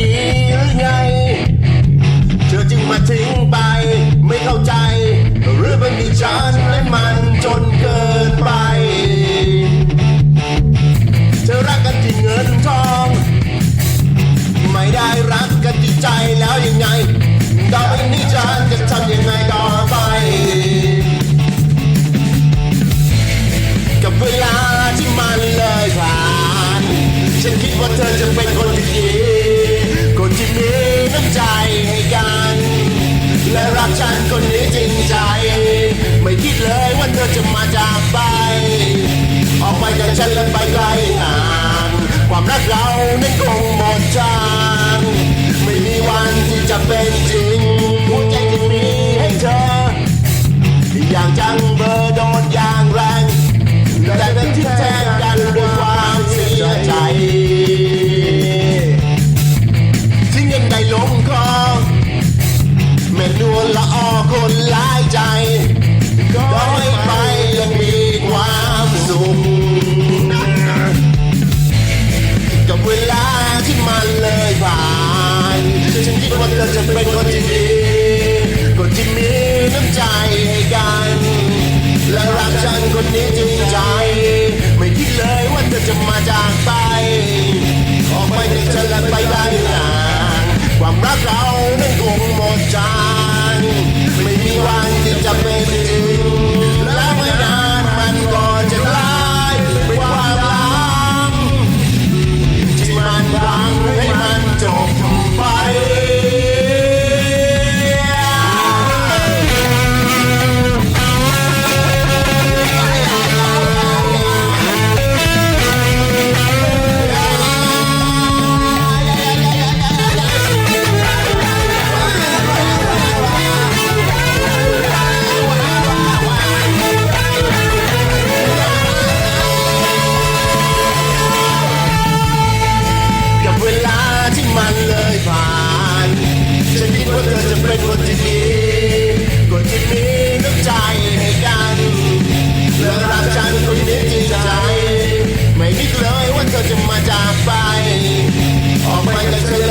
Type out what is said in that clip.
ดีหรือไง เธอจึงมาทิ้งไป ไม่เข้าใจ หรือมันมีฉันและมันจนเกินไป เธอรักกันที่เงินทอง ไม่ได้รักกันที่ใจแล้วยังไงต่อไปนี้ฉันจะทำยังไงต่อไป กับเวลาที่มันเลยผ่าน ฉันคิดว่าเธอจะเป็นคน น้ำใจให้กัน และรักฉันคนนี้จริงใจ ไม่คิดเลยว่าเธอจะมาจากไป ออกไปจากฉันและไปไกลห่างความรักเรานั้นคงหมดจางไม่มีวันที่จะเป็น เวลาที่มันเลยผ่านแต่ฉันคิดว่าเธอจะเป็นคนดี Thank you.